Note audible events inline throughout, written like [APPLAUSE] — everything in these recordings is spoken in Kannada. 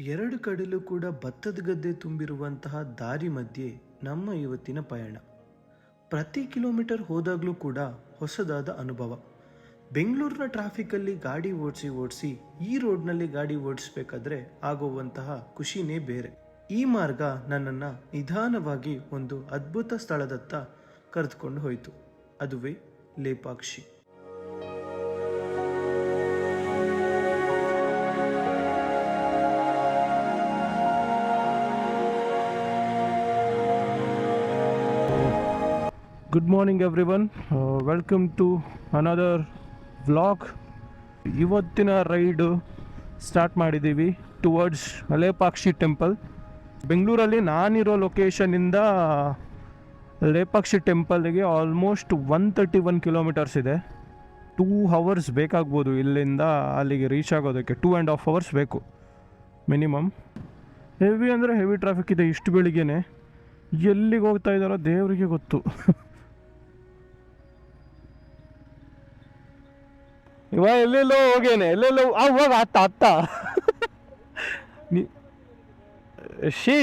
ಎರಡು ಕಡೆಲೂ ಕೂಡ ಭತ್ತದ ಗದ್ದೆ ತುಂಬಿರುವಂತಹ ದಾರಿ ಮಧ್ಯೆ ನಮ್ಮ ಇವತ್ತಿನ ಪಯಣ. ಪ್ರತಿ ಕಿಲೋಮೀಟರ್ ಹೋದಾಗಲೂ ಕೂಡ ಹೊಸದಾದ ಅನುಭವ. ಬೆಂಗಳೂರಿನ ಟ್ರಾಫಿಕಲ್ಲಿ ಗಾಡಿ ಓಡಿಸಿ ಓಡಿಸಿ ಈ ರೋಡ್ನಲ್ಲಿ ಗಾಡಿ ಓಡಿಸ್ಬೇಕಾದ್ರೆ ಆಗುವಂತಹ ಖುಷಿನೇ ಬೇರೆ. ಈ ಮಾರ್ಗ ನನ್ನನ್ನು ನಿಧಾನವಾಗಿ ಒಂದು ಅದ್ಭುತ ಸ್ಥಳದತ್ತ ಕರೆದುಕೊಂಡು ಹೋಯಿತು. ಅದುವೇ Lepakshi. Good morning everyone welcome to another vlog ಇವತ್ತಿನ ರೈಡು ಸ್ಟಾರ್ಟ್ ಮಾಡಿದ್ದೀವಿ ಟುವರ್ಡ್ಸ್ ಲೇಪಾಕ್ಷಿ ಟೆಂಪಲ್ ಬೆಂಗಳೂರಲ್ಲಿ ನಾನಿರೋ ಲೊಕೇಶನಿಂದ ಲೇಪಾಕ್ಷಿ ಟೆಂಪಲ್ಗೆ almost one thirty one kilometers ಇದೆ. ಟೂ ಹವರ್ಸ್ ಬೇಕಾಗ್ಬೋದು ಇಲ್ಲಿಂದ ಅಲ್ಲಿಗೆ ರೀಚ್ ಆಗೋದಕ್ಕೆ. ಟೂ ಆ್ಯಂಡ್ ಹಾಫ್ ಅವರ್ಸ್ ಬೇಕು ಮಿನಿಮಮ್ ಹೆವಿ ಅಂದರೆ ಹೆವಿ ಟ್ರಾಫಿಕ್ ಇದೆ ಇಷ್ಟು ಬೆಳಿಗ್ಗೆ ಎಲ್ಲಿಗೆ ಹೋಗ್ತಾ ಇದ್ದಾರೋ ದೇವರಿಗೆ ಗೊತ್ತು. [LAUGHS] ಇವ ಎಲ್ಲೆಲ್ಲೋ ಹೋಗೇನೆ, ಎಲ್ಲೆಲ್ಲೋ ಹೋಗ ಅತ್ತ ಅತ್ತ ಶೀ ಶಿ.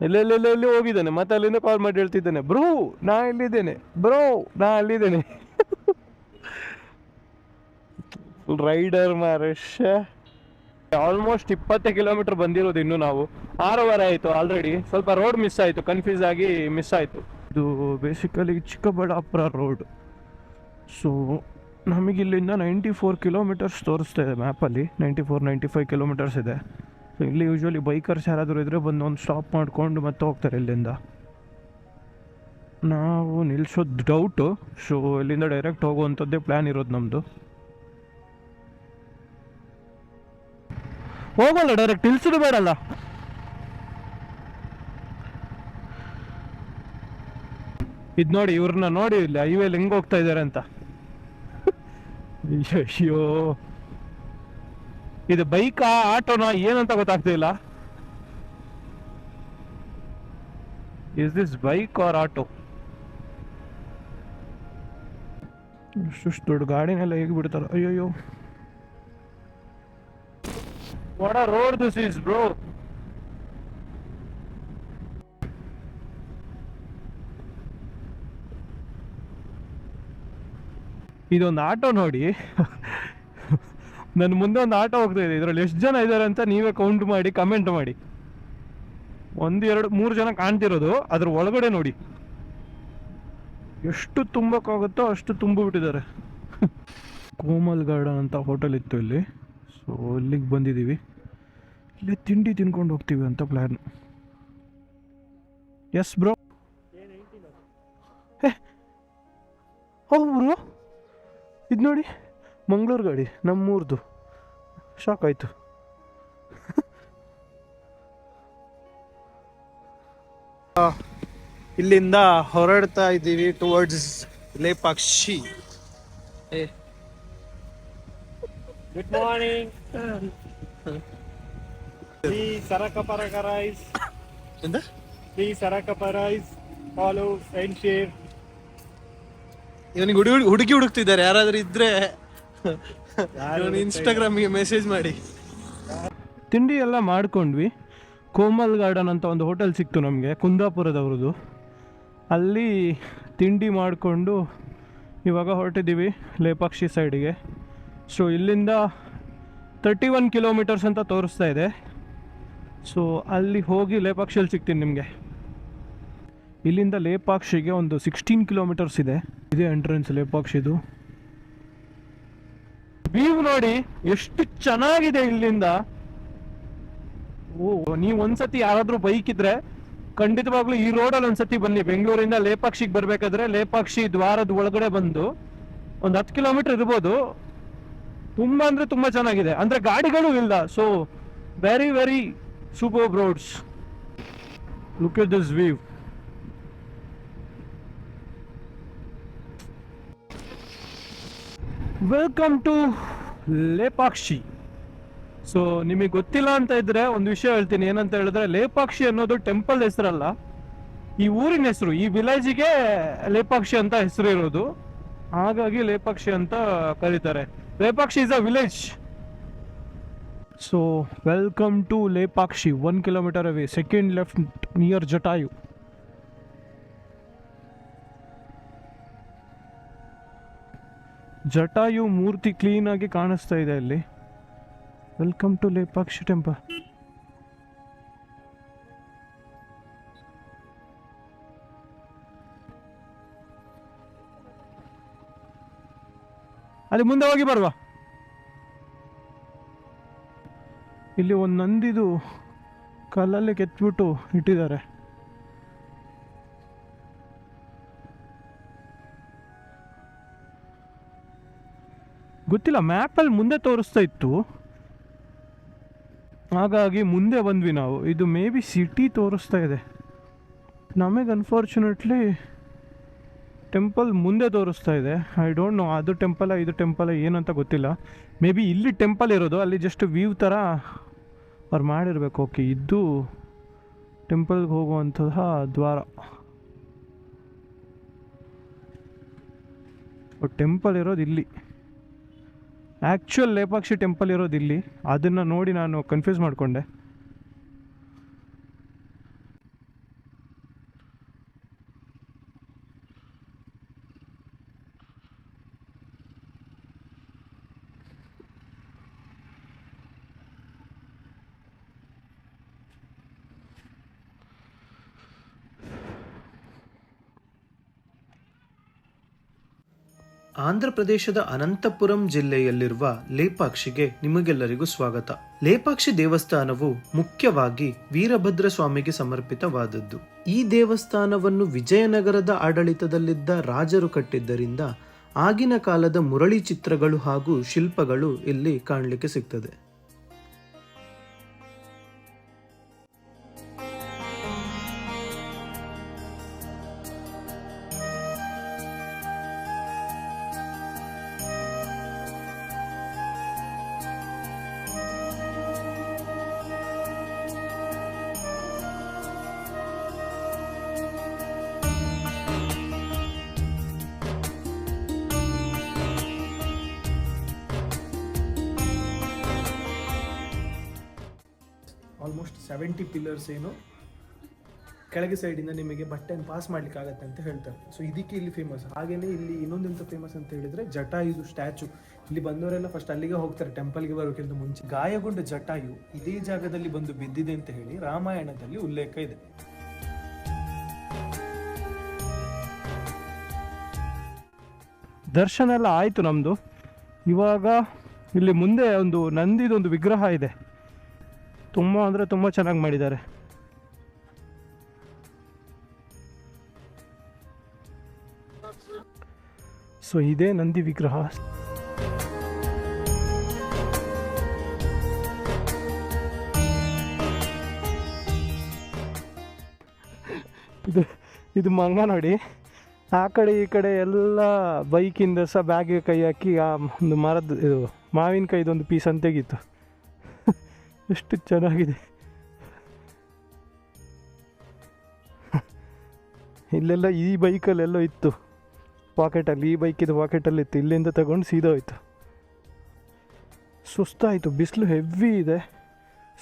ಎಲ್ಲೆಲ್ಲೆಲ್ಲಿ ಹೋಗಿದ್ದಾನೆ? ಮತ್ತೆ ಅಲ್ಲಿಂದ ಕಾಲ್ ಮಾಡಿ ಹೇಳ್ತಿದ್ದಾನೆ, ಬ್ರೋ, ನಾ ಇಲ್ಲಿದ್ದೇನೆ ಬ್ರೋ, ನಾ ಅಲ್ಲಿದ್ದೇನೆ. ರೈಡರ್ ಮಾರಶ. ಆಲ್ಮೋಸ್ಟ್ ಇಪ್ಪತ್ತೇ ಕಿಲೋಮೀಟರ್ ಬಂದಿರೋದು ಇನ್ನು ನಾವು. ಆರೂವರೆ ಆಯಿತು ಆಲ್ರೆಡಿ ಸ್ವಲ್ಪ ರೋಡ್ ಮಿಸ್ ಆಯಿತು ಕನ್ಫ್ಯೂಸ್ ಆಗಿ ಮಿಸ್ ಆಯಿತು. ಇದು ಬೇಸಿಕಲಿ ಚಿಕ್ಕಬಳ್ಳಾಪುರ ರೋಡ್ ಸೊ ನಮಗಿಲ್ಲಿಂದ ನೈಂಟಿ ಫೋರ್ ಕಿಲೋಮೀಟರ್ಸ್ ತೋರಿಸ್ತಾ ಇದೆ ಮ್ಯಾಪಲ್ಲಿ ninety four ninety five kilometers ಇದೆ. ಸೊ ಇಲ್ಲಿ ಯೂಶ್ವಲಿ ಬೈಕರ್ಸ್ ಯಾರಾದರೂ ಇದ್ದರೆ ಬಂದು ಒಂದು ಸ್ಟಾಪ್ ಮಾಡಿಕೊಂಡು ಮತ್ತೆ ಹೋಗ್ತಾರೆ ಇಲ್ಲಿಂದ. ನಾವು ನಿಲ್ಲಿಸೋದು ಡೌಟು ಸೊ ಇಲ್ಲಿಂದ ಡೈರೆಕ್ಟ್ ಹೋಗುವಂಥದ್ದೇ ಪ್ಲ್ಯಾನ್ ಇರೋದು ನಮ್ಮದು ಹೋಗಲ್ಲ ಡೈರೆಕ್ಟ್ ನಿಲ್ಸೋದು ಬೇಡಲ್ಲ. ಇದು ನೋಡಿ ಇವ್ರನ್ನ ನೋಡಿ ಇಲ್ಲಿ ಹೈವೇಲಿ ಹೆಂಗ್ ಹೋಗ್ತಾ ಇದ್ದಾರೆ ಅಂತ. ಅಯ್ಯೋ ಇದು ಬೈಕಾ ಆಟೋನಾ ಏನಂತ ಗೊತ್ತಾಗ್ತಿಲ್ಲ is this bike or auto ಇಷ್ಟು ದೊಡ್ಡ ಗಾಡಿನೆಲ್ಲ ಹೇಗೆ ಬಿಡ್ತಾರ? ಅಯ್ಯೋ what are road this is bro ಇದೊಂದು ಆಟೋ ನೋಡಿ. ನನ್ನ ಮುಂದೆ ಒಂದು ಆಟೋ ಹೋಗ್ತಾ ಇದೆ. ಇದರಲ್ಲಿ ಎಷ್ಟು ಜನ ಇದ್ದಾರೆ ಅಂತ ನೀವೇ ಕೌಂಟ್ ಮಾಡಿ ಕಮೆಂಟ್ ಮಾಡಿ. ಒಂದು ಎರಡು ಮೂರು ಜನ ಕಾಣ್ತಿರೋದು. ಅದ್ರ ಒಳಗಡೆ ನೋಡಿ. ಎಷ್ಟು ತುಂಬಕ್ಕಾಗುತ್ತೋ ಅಷ್ಟು ತುಂಬಿಬಿಟ್ಟಿದ್ದಾರೆ ಕೋಮಲ್ ಗಾರ್ಡನ್ ಅಂತ ಹೋಟೆಲ್ ಇತ್ತು ಇಲ್ಲಿ. ಸೊ ಇಲ್ಲಿಗೆ ಬಂದಿದ್ದೀವಿ. ಇಲ್ಲಿ ತಿಂಡಿ ತಿನ್ಕೊಂಡು ಹೋಗ್ತೀವಿ ಅಂತ ಪ್ಲ್ಯಾನ್ ಎಸ್ ಬ್ರೋ ಹೌದು ಬ್ರೋ ಇದು ನೋಡಿ ಮಂಗಳೂರು ಗಾಡಿ ನಮ್ಮೂರ್ದು. ಶಾಕ್ ಆಯಿತು. ಇಲ್ಲಿಂದ ಹೊರಡ್ತಾ ಇದ್ದೀವಿ ಟುವರ್ಡ್ಸ್ ಲೇಪಾಕ್ಷಿ. ಗುಡ್ ಮಾರ್ನಿಂಗ್ ಈ ಸರಕ ಪರಕ ರೈಸ್ ಈ ಸರಕ ರೈಸ್ ಫಾಲೋ ಅಂಡ್ ಇವನಿಗೆ ಹುಡುಗಿ ಹುಡುಗಿ ಹುಡುಕ್ತಿದ್ದಾರೆ. ಯಾರಾದ್ರೂ ಇದ್ರೆ ಇನ್ಸ್ಟಾಗ್ರಾಮ್ ಇನ್ಸ್ಟಾಗ್ರಾಮ್ಗೆ ಮೆಸೇಜ್ ಮಾಡಿ. ತಿಂಡಿ ಎಲ್ಲ ಮಾಡ್ಕೊಂಡ್ವಿ. ಕೋಮಲ್ ಗಾರ್ಡನ್ ಅಂತ ಒಂದು ಹೋಟೆಲ್ ಸಿಕ್ತು ನಮಗೆ ಕುಂದಾಪುರದವ್ರದ್ದು. ಅಲ್ಲಿ ತಿಂಡಿ ಮಾಡಿಕೊಂಡು ಇವಾಗ ಹೊರಟಿದ್ದೀವಿ ಲೇಪಾಕ್ಷಿ ಸೈಡಿಗೆ ಸೊ ಇಲ್ಲಿಂದ ತರ್ಟಿ ಒನ್ ಕಿಲೋಮೀಟರ್ಸ್ ಅಂತ ತೋರಿಸ್ತಾ ಇದೆ. ಸೊ ಅಲ್ಲಿ ಹೋಗಿ ಲೇಪಾಕ್ಷಿಯಲ್ಲಿ ಸಿಗ್ತೀನಿ ನಿಮಗೆ. ಇಲ್ಲಿಂದ ಲೇಪಾಕ್ಷಿಗೆ ಒಂದು ಸಿಕ್ಸ್ಟೀನ್ ಕಿಲೋಮೀಟರ್ಸ್ ಇದೆ. ಇದೇ ಎಂಟ್ರೆನ್ಸ್ ಲೇಪಾಕ್ಷಿದು. ವ್ಯೂ ನೋಡಿ ಎಷ್ಟು ಚೆನ್ನಾಗಿದೆ ಇಲ್ಲಿಂದ. ಓ, ನೀವು ಒಂದ್ಸತಿ ಯಾರಾದ್ರೂ ಬೈಕ್ ಇದ್ರೆ ಖಂಡಿತವಾಗ್ಲೂ ಈ ರೋಡಲ್ಲಿ ಒಂದ್ಸತಿ ಬನ್ನಿ. ಬೆಂಗಳೂರಿಂದ ಲೇಪಾಕ್ಷಿಗೆ ಬರ್ಬೇಕಾದ್ರೆ ಲೇಪಾಕ್ಷಿ ದ್ವಾರದ ಒಳಗಡೆ ಬಂದು ಒಂದು ಹತ್ತು ಕಿಲೋಮೀಟರ್ ಇರ್ಬೋದು. ತುಂಬಾ ಅಂದ್ರೆ ತುಂಬಾ ಚೆನ್ನಾಗಿದೆ. ಅಂದ್ರೆ ಗಾಡಿಗಳು ಇಲ್ಲ. So very very super roads look at this view welcome to Lepakshi so ನಿಮಗೆ ಗೊತ್ತಿಲ್ಲ ಅಂತ ಇದ್ರೆ ಒಂದು ವಿಷಯ ಹೇಳ್ತೀನಿ. ಏನಂತ ಹೇಳಿದ್ರೆ ಲೇಪಾಕ್ಷಿ ಅನ್ನೋದು ಟೆಂಪಲ್ ಹೆಸರಲ್ಲ. ಈ ಊರಿನ ಹೆಸರು, ಈ ವಿಲೇಜಿಗೆ ಲೇಪಾಕ್ಷಿ ಅಂತ ಹೆಸರು ಇರೋದು. ಹಾಗಾಗಿ ಲೇಪಾಕ್ಷಿ ಅಂತ ಕರೀತಾರೆ. Lepakshi is a village so welcome to Lepakshi one kilometer away second left near Jatayu Jatayu ಮೂರ್ತಿ ಕ್ಲೀನಾಗಿ ಕಾಣಿಸ್ತಾ ಇದೆ ಅಲ್ಲಿ. ವೆಲ್ಕಮ್ ಟು ಲೇಪಾಕ್ಷಿ ಟೆಂಪಲ್ ಅಲ್ಲಿ ಮುಂದೆ ಹೋಗಿ ಬರುವ. ಇಲ್ಲಿ ಒಂದು ನಂದಿದು ಕಲ್ಲಲ್ಲಿ ಕೆತ್ಬಿಟ್ಟು ಇಟ್ಟಿದ್ದಾರೆ. ಗೊತ್ತಿಲ್ಲ ಮ್ಯಾಪಲ್ಲಿ ಮುಂದೆ ತೋರಿಸ್ತಾ ಇತ್ತು. ಹಾಗಾಗಿ ಮುಂದೆ ಬಂದ್ವಿ ನಾವು. ಇದು ಮೇ ಬಿ ಸಿಟಿ ತೋರಿಸ್ತಾ ಇದೆ. ನಮಗೆ ಅನ್ಫಾರ್ಚುನೇಟ್ಲಿ ಟೆಂಪಲ್ ಮುಂದೆ ತೋರಿಸ್ತಾ ಇದೆ. ಐ ಡೋಂಟ್ ನೋ ಅದು ಟೆಂಪಲ ಇದು ಟೆಂಪಲ ಏನಂತ ಗೊತ್ತಿಲ್ಲ. ಮೇ ಬಿ ಇಲ್ಲಿ ಟೆಂಪಲ್ ಇರೋದು, ಅಲ್ಲಿ ಜಸ್ಟ್ ವ್ಯೂ ಥರ ಅವ್ರು ಮಾಡಿರ್ಬೇಕು. ಓಕೆ ಇದು ಟೆಂಪಲ್ಗೆ ಹೋಗುವಂತಹ ದ್ವಾರ. ಟೆಂಪಲ್ ಇರೋದು ಇಲ್ಲಿ. ಆ್ಯಕ್ಚುಯಲ್ ಲೇಪಾಕ್ಷಿ ಟೆಂಪಲ್ ಇರೋದು ಇಲ್ಲಿ ಅದನ್ನು ನೋಡಿ ನಾನು ಕನ್ಫ್ಯೂಸ್ ಮಾಡಿಕೊಂಡೆ. ಆಂಧ್ರಪ್ರದೇಶದ ಅನಂತಪುರಂ ಜಿಲ್ಲೆಯಲ್ಲಿರುವ ಲೇಪಾಕ್ಷಿಗೆ ನಿಮಗೆಲ್ಲರಿಗೂ ಸ್ವಾಗತ. ಲೇಪಾಕ್ಷಿ ದೇವಸ್ಥಾನವು ಮುಖ್ಯವಾಗಿ ವೀರಭದ್ರ ಸ್ವಾಮಿಗೆ ಸಮರ್ಪಿತವಾದದ್ದು. ಈ ದೇವಸ್ಥಾನವನ್ನು ವಿಜಯನಗರದ ಆಡಳಿತದಲ್ಲಿದ್ದ ರಾಜರು ಕಟ್ಟಿದ್ದರಿಂದ ಆಗಿನ ಕಾಲದ ಮುರಳಿ ಚಿತ್ರಗಳು ಹಾಗೂ ಶಿಲ್ಪಗಳು ಇಲ್ಲಿ ಕಾಣಲಿಕ್ಕೆ ಸಿಗ್ತದೆ. ಆಲ್ಮೋಸ್ಟ್ ಸೆವೆಂಟಿ ಪಿಲ್ಲರ್ಸ್ ಏನು ಕೆಳಗೆ ಸೈಡಿಂದ ನಿಮಗೆ ಬಟ್ಟೆನ ಪಾಸ್ ಮಾಡ್ಲಿಕ್ಕೆ ಆಗತ್ತೆ ಅಂತ ಹೇಳ್ತಾರೆ. ಸೊ ಇದಕ್ಕೆ ಇಲ್ಲಿ ಫೇಮಸ್ ಹಾಗೆಯೇ ಇಲ್ಲಿ ಇನ್ನೊಂದೆಂತ ಫೇಮಸ್ ಅಂತ ಹೇಳಿದ್ರೆ ಜಟಾಯುದು ಸ್ಟ್ಯಾಚು. ಇಲ್ಲಿ ಬಂದವರೆಲ್ಲ ಫಸ್ಟ್ ಅಲ್ಲಿಗೆ ಹೋಗ್ತಾರೆ ಟೆಂಪಲ್ಗೆ ಬರೋಕ್ಕಿಂತ ಮುಂಚೆ. ಗಾಯಗೊಂಡ ಜಟಾಯು ಇದೇ ಜಾಗದಲ್ಲಿ ಬಂದು ಬಿದ್ದಿದೆ ಅಂತ ಹೇಳಿ ರಾಮಾಯಣದಲ್ಲಿ ಉಲ್ಲೇಖ ಇದೆ. ದರ್ಶನ ಎಲ್ಲ ಆಯಿತು ನಮ್ಮದು ಇವಾಗ ಇಲ್ಲಿ ಮುಂದೆ ಒಂದು ನಂದಿದೊಂದು ವಿಗ್ರಹ ಇದೆ. ತುಂಬ ಅಂದರೆ ತುಂಬ ಚೆನ್ನಾಗಿ ಮಾಡಿದ್ದಾರೆ. ಸೊ ಇದೇ ನಂದಿ ವಿಗ್ರಹ. ಇದು ಇದು ಮಂಗ ನೋಡಿ. ಆ ಕಡೆ ಈ ಕಡೆ ಎಲ್ಲ ಬೈಕಿಂದ ಸಹ ಬ್ಯಾಗಿಗೆ ಕೈ ಹಾಕಿ ಆ ಒಂದು ಮರದ, ಇದು ಪೀಸ್ ಅಂತ ತೆಗೀತು ಎಷ್ಟು ಚೆನ್ನಾಗಿದೆ. ಇಲ್ಲೆಲ್ಲ ಈ ಬೈಕಲ್ಲೆಲ್ಲೋ ಇತ್ತು. ಪಾಕೆಟಲ್ಲಿ, ಈ ಬೈಕಿದು ಪಾಕೆಟಲ್ಲಿ ಇತ್ತು. ಇಲ್ಲಿಂದ ತಗೊಂಡು ಸೀದಾ ಹೋಯ್ತು. ಸುಸ್ತಾಯಿತು. ಬಿಸಿಲು ಹೆವಿ ಇದೆ.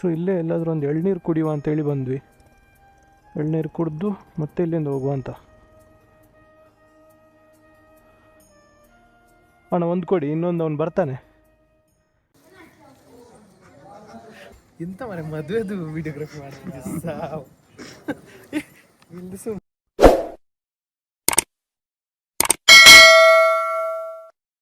ಸೊ, ಇಲ್ಲೇ ಎಲ್ಲಾದರೂ ಒಂದು ಎಳ್ನೀರು ಕುಡಿಯುವ ಅಂತೇಳಿ ಬಂದ್ವಿ. ಎಳ್ನೀರು ಕುಡಿದು ಮತ್ತೆ ಇಲ್ಲಿಂದ ಹೋಗುವ ಅಂತ. ಅಣ್ಣ, ಒಂದು ಕೊಡಿ. ಇನ್ನೊಂದು ಅವ್ನು ಬರ್ತಾನೆ. ಎಂತ ಮರೆ ಮದುವೆದು ವಿಡಿಯೋಗ್ರಫಿ ಮಾಡ್ತಿದ್ದೆ ಇಲ್ಲಿ ಸುಮ್